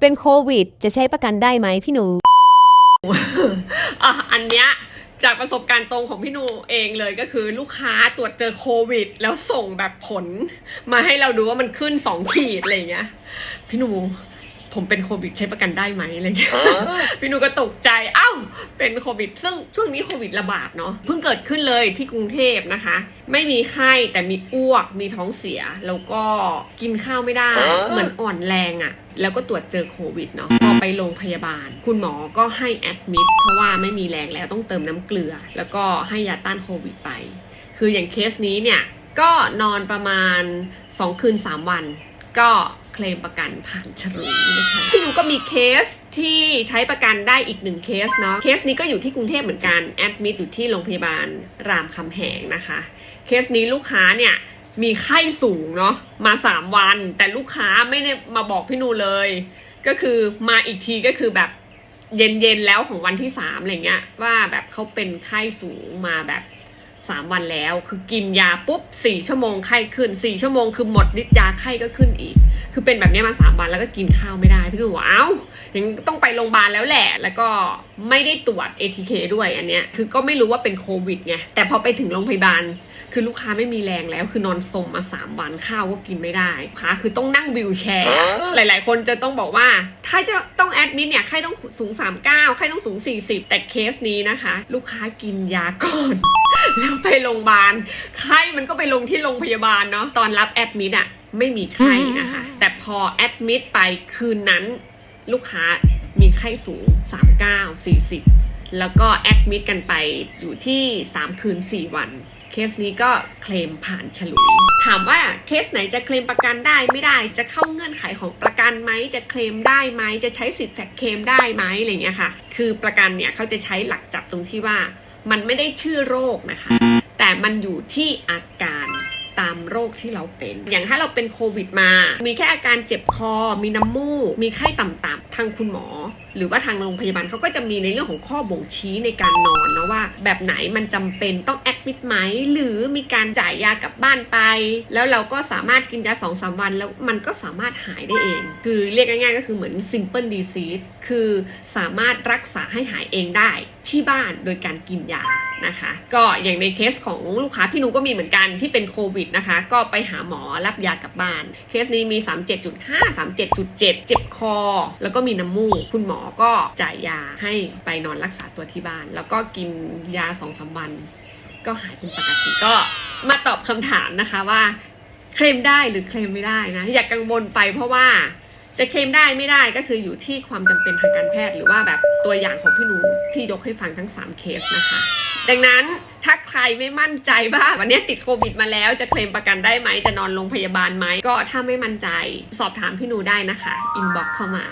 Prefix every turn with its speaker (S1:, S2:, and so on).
S1: เป็นโควิด จะใช้ประกันได้ไหมพี่หนู
S2: อะอันเนี้ยจากประสบการณ์ตรงของพี่นูเองเลยก็คือลูกค้าตรวจเจอโควิด แล้วส่งแบบผล มาให้เราดูว่ามันขึ้นสองขีดอะไรเงี้ยพี่หนู ผมเป็นโควิดใช้ประกันได้ไหมอะไรเงี้ยพี่หนูก็ตกใจเอ้าเป็นโควิด ซึ่งช่วงนี้โควิดระบาดเนาะเพิ่งเกิดขึ้นเลยที่กรุงเทพนะคะ ไม่มีไข้แต่มีอ้วกมีท้องเสีย แล้วก็กินข้าวไม่ได้ เหมือนอ่อนแรงอะ่ะแล้วก็ตรวจเจอโควิดเนาะพอไปโรงพยาบาล คุณหมอก็ให้แอดมิดเพราะว่าไม่มีแรงแล้วต้องเติมน้ำเกลือ แล้วก็ให้ยาต้านโควิดไป คืออย่างเคสนี้เนี่ยก็นอนประมาณ 2 คืน 3 วัน ก็เคลมประกันผ่านฉลุยนะคะพี่หนูก็มีเคสที่ใช้ประกันได้อีกหนึ่งเคสเนาะเคสนี้ก็อยู่ที่กรุงเทพเหมือนกันแอดมิดอยู่ที่โรงพยาบาลรามคำแหงนะคะ เคสนี้ลูกค้าเนี่ยมีไข้สูงเนาะมา3วัน แต่ลูกค้าไม่ได้มาบอกพี่นูเลย ก็คือมาอีกทีก็คือแบบเย็นๆแล้วของวันที่สามอะไรเงี้ยว่าแบบเขาเป็นไข้สูงมาแบบ สามวันแล้ว คือกินยาปุ๊บสี่ชั่วโมงไข้ขึ้นสี่ชั่วโมงคือหมดฤทธิ์ยาไข้ก็ขึ้นอีก คือเป็นแบบนี้มาสามวันแล้วก็กินข้าวไม่ได้พี่หนูว่าเอ้ายังต้องไปโรงพยาบาลแล้วแหละ แล้วก็ไม่ได้ตรวจ ATK ด้วยอันเนี้ยคือก็ไม่รู้ว่าเป็นโควิดไงแต่พอไปถึงโรงพยาบาล คือลูกค้าไม่มีแรงแล้ว คือนอนสมมาสามวันข้าวก็กินไม่ได้ลูกค้าคือต้องนั่งวิวแชร์ หลาย ๆ คนจะต้องบอกว่า ถ้าจะต้องแอดมิดเนี่ยไข้ต้องสูง 39ไข้ต้องสูง 40 แต่เคสนี้นะคะ ลูกค้ากินยาก่อน แล้วไปโรงพยาบาลไข้มันก็ไปลงที่โรงพยาบาลเนาะตอนรับแอดมิดอะไม่มีไข้นะคะ แต่พอแอดมิดไปคืนนั้นลูกค้ามีไข้สูง 39 40 แล้วก็แอดมิดกันไปอยู่ที่ 3 คืน 4 วัน เคสนี้ก็เคลมผ่านฉลุย ถามว่าเคสไหนจะเคลมประกันได้ไม่ได้ จะเข้าเงื่อนไขของประกันไหม จะเคลมได้ไหม จะใช้สิทธิ์แฟกเคลมได้ไหมอะไรเงี้ยค่ะ คือประกันเนี่ยเขาจะใช้หลักจับตรงที่ว่า มันไม่ได้ชื่อโรคนะคะ แต่มันอยู่ที่อาการ ตามโรคที่เราเป็น อย่างถ้าเราเป็นโควิดมา มีแค่อาการเจ็บคอ มีน้ำมูก มีไข้ต่ำๆทางคุณหมอ หรือว่าทางโรงพยาบาลเขาก็จะมีในเรื่องของข้อบ่งชี้ในการนอนนะว่า แบบไหนมันจำเป็นต้องแอดมิดไหม หรือมีการจ่ายยากลับบ้านไป แล้วเราก็สามารถกินยาสองสามวัน แล้วมันก็สามารถหายได้เอง คือเรียกง่ายๆ ก็คือเหมือน simple disease คือสามารถรักษาให้หายเองได้ที่บ้านโดยการกินยา นะคะ ก็อย่างในเคสของลูกค้าพี่นูก็มีเหมือนกันที่เป็นโควิดนะคะ ก็ไปหาหมอรับยากลับบ้าน เคสนี้มี 37.5 37.7 เจ็บคอ แล้วก็มีน้ำมูก คุณหมอก็จ่ายยาให้ไปนอนรักษาตัวที่บ้าน แล้วก็กินยาสองสามวัน ก็หายเป็นปกติก็มาตอบคำถามนะคะว่าเคลมได้หรือเคลมไม่ได้นะ อย่ากกังวลไปเพราะว่า จะเคลมได้ไม่ได้ก็คืออยู่ที่ความจำเป็นทางการแพทย์ หรือว่าแบบตัวอย่างของพี่หนูที่ยกให้ฟังทั้ง 3 เคสนะคะ ดังนั้นถ้าใครไม่มั่นใจว่าวันนี้ติดโควิดมาแล้วจะเคลมประกันได้ไหมจะนอนโรงพยาบาลไหมก็ถ้าไม่มั่นใจ สอบถามพี่หนูได้นะคะอินบ็อกเข้ามา